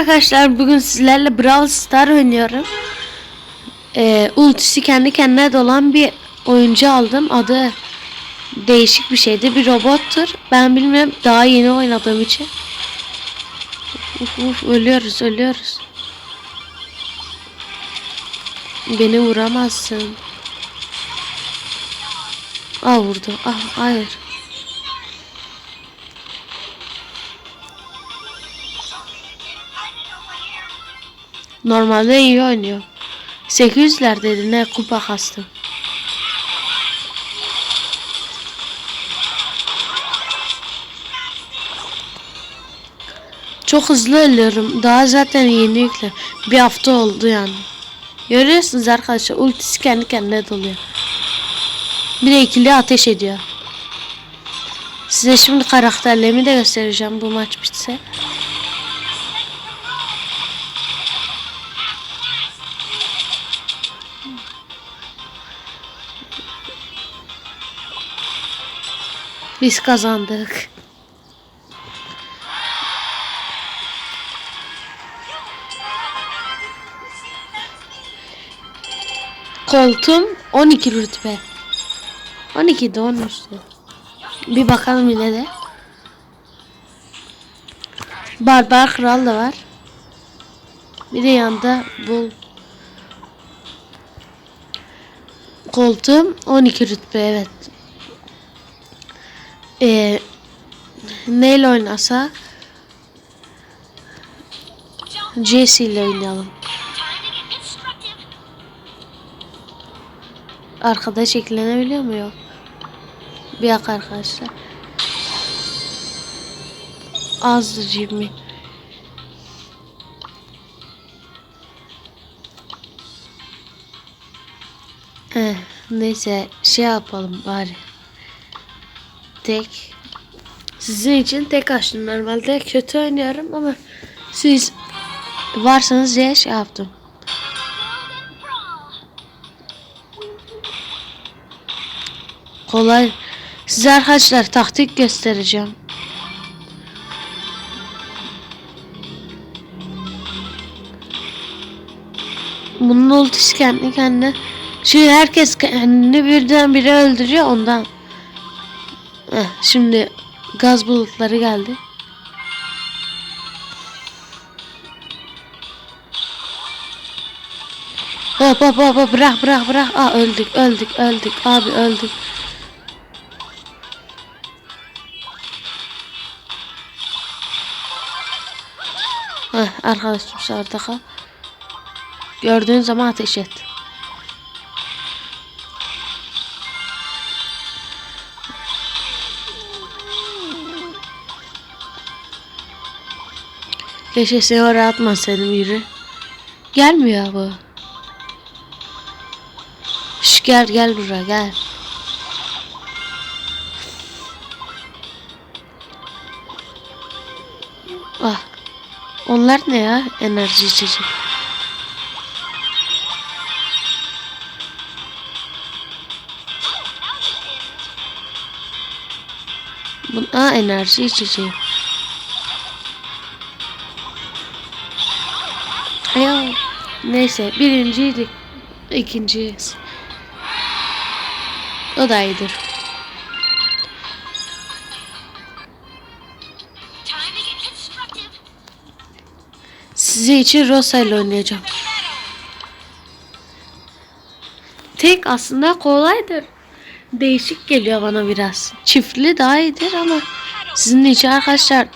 arkadaşlar bugün sizlerle Brawl Star oynuyorum. Ee, ultisi kendi kendine dolan bir oyuncu aldım. Adı değişik bir şeydi. Bir robottur. Ben bilmiyorum daha yeni oynadığım için. Uf, uf, ölüyoruz ölüyoruz. Beni vuramazsın. Aa vurdu. Ah hayır. Normalde iyi oynuyor. 800'ler dedi ne kupa kastım. Çok hızlı ölüyorum. Daha zaten yeni yükle. Bir hafta oldu yani. Görüyorsunuz arkadaşlar ultisi kendi kendine doluyor. Bir de ikili ateş ediyor. Size şimdi karakterlerimi de göstereceğim bu maç bitse. Biz kazandık. Koltuğum 12 rütbe. 12 de 13'tü. Bir bakalım yine de. Barbar Kral da var. Bir de yanında bul. Koltuğum 12 rütbe evet. Ee, neyle oynasak? Jesse ile oynayalım. Arkadaş eklenebiliyor mu yok? Bir dakika arkadaşlar. Azdı Jimmy. Eh, neyse şey yapalım bari. Tek. Sizin için tek açtım. Normalde kötü oynuyorum ama siz varsanız diye şey yaptım. Kolay. Size arkadaşlar taktik göstereceğim. Bunun ultisi kendi kendine. Şimdi herkes kendini birden bire öldürüyor ondan. Şimdi gaz bulutları geldi. Hop hop hop bırak bırak bırak. Aa öldük öldük öldük abi öldük. Heh, arkadaşım sağda kal. Gördüğün zaman ateş et. Keşke seni oraya atmasaydım yürü. Gelmiyor bu. Şş, gel gel buraya gel. Ah. Onlar ne ya? Enerji içecek. Bu, aa enerji içeceği. Neyse birinciydik. İkinciyiz. O da iyidir. Size için Rosa ile oynayacağım. Tek aslında kolaydır. Değişik geliyor bana biraz. Çiftli daha iyidir ama sizin için arkadaşlar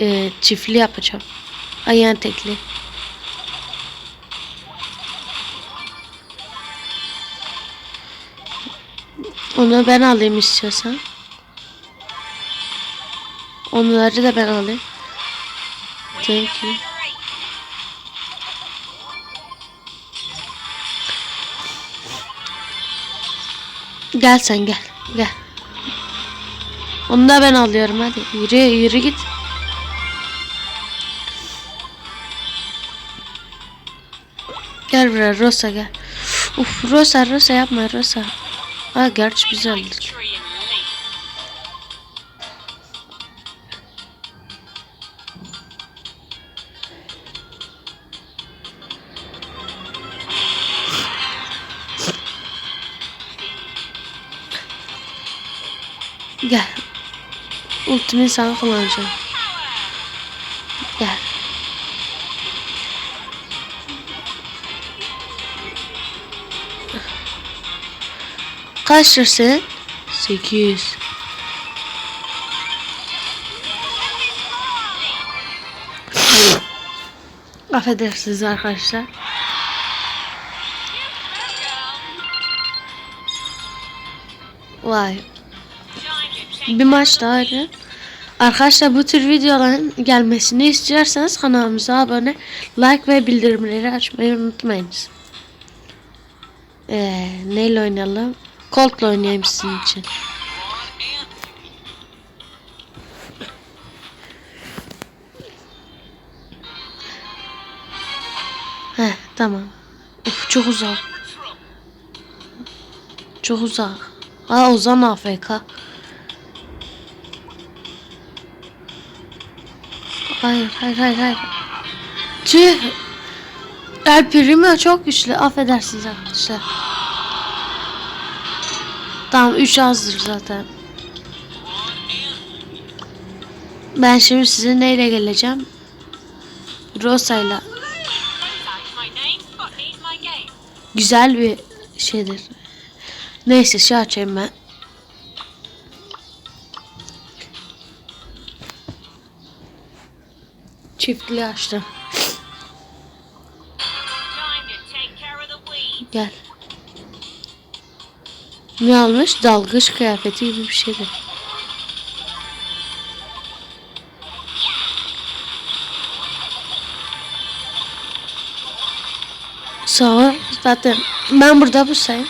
e, çiftli yapacağım. Ay yani tekli. Onu ben alayım istiyorsan. Onları da ben alayım. Thank you. Gel sen gel. Gel. Onu da ben alıyorum hadi. Yürü yürü git. Gel buraya Rosa gel. Uf Rosa Rosa yapma Rosa. Ha gerçi biz aldık. Gel. Ultimi sana kullanacağım. Gel. Kaçtır senin? 800. Affedersiniz arkadaşlar. Vay. Bir maç daha öyle. Arkadaşlar bu tür videoların gelmesini istiyorsanız kanalımıza abone, like ve bildirimleri açmayı unutmayınız. Ee, neyle oynayalım? Colt'la oynayayım sizin için. Heh, tamam. Uf, çok uzak. Çok uzak. Aa Ozan AFK. Hayır, hayır, hayır, hayır. Tüh. El Primo çok güçlü. Affedersiniz arkadaşlar. Tamam 3 azdır zaten. Ben şimdi size neyle geleceğim? Rosa'yla. Güzel bir şeydir. Neyse şey açayım ben. Çiftli açtım. Gel. Almış? Dalgıç kıyafeti gibi bir şeydi. Ol. Zaten ben burada bu sayım.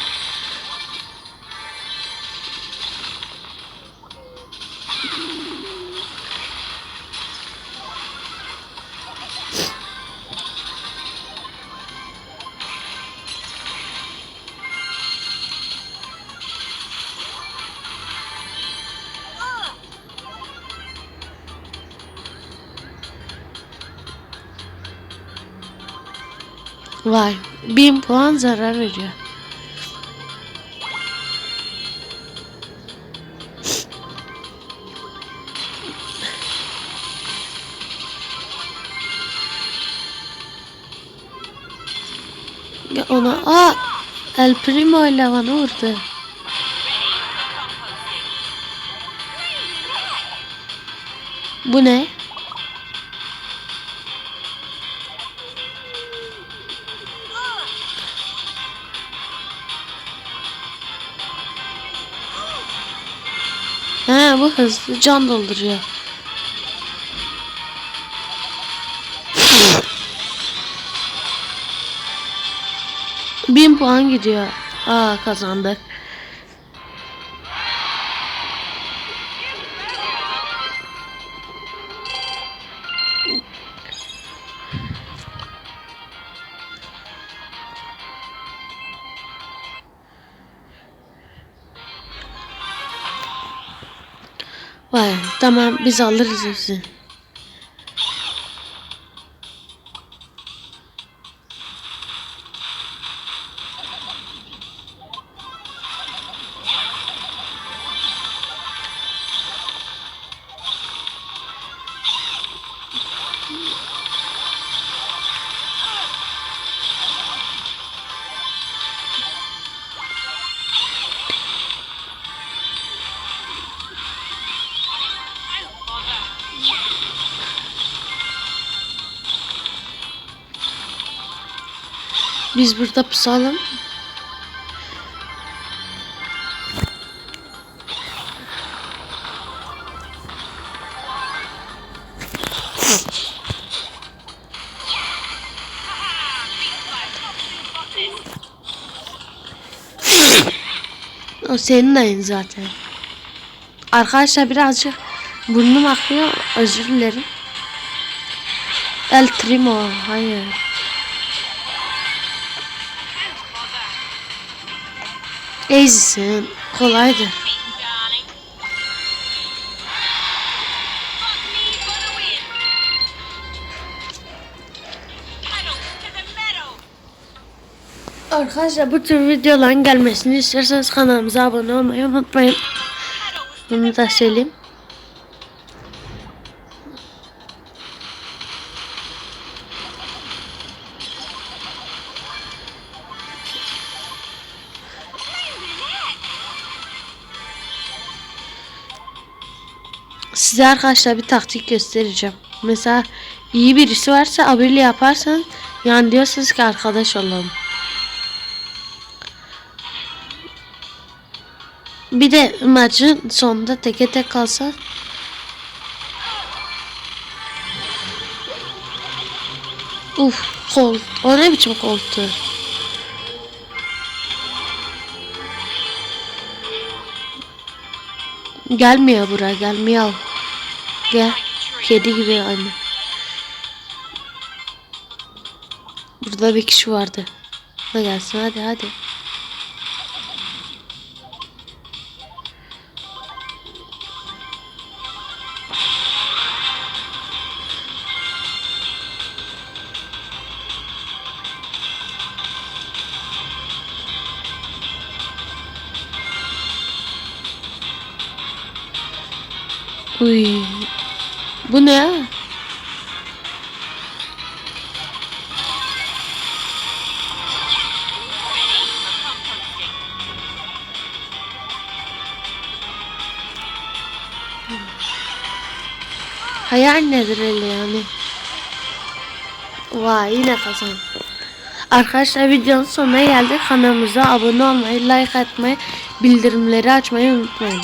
Vay. Bin puan zarar veriyor. Ona aa El Primo ile bana vurdu. Bu ne? Bu hızlı can dolduruyor. Bin puan gidiyor. Aa kazandık. Vay tamam biz alırız hepsini. Biz burada pusalım. O senin ayın zaten. Arkadaşlar birazcık burnum akıyor. Özür dilerim. El Trimo. Hayır. The meadow. Arkadaşlar bu tür videoların gelmesini isterseniz kanalımıza abone olmayı unutmayın. Bunu da söyleyeyim. Size arkadaşlar bir taktik göstereceğim. Mesela iyi birisi varsa abirli yaparsan yani diyorsunuz ki arkadaş olalım. Bir de maçın sonunda teke tek kalsa Uf kol. O ne biçim koltu? Gelmiyor buraya gelmiyor. Gel. Kedi gibi anne. Burada bir kişi vardı. Da gelsin hadi hadi. Uy. Bu ne. Hayal nedir öyle yani? Vay yine kazan. Arkadaşlar videonun sonuna geldik. Kanalımıza abone olmayı, like atmayı, bildirimleri açmayı unutmayın.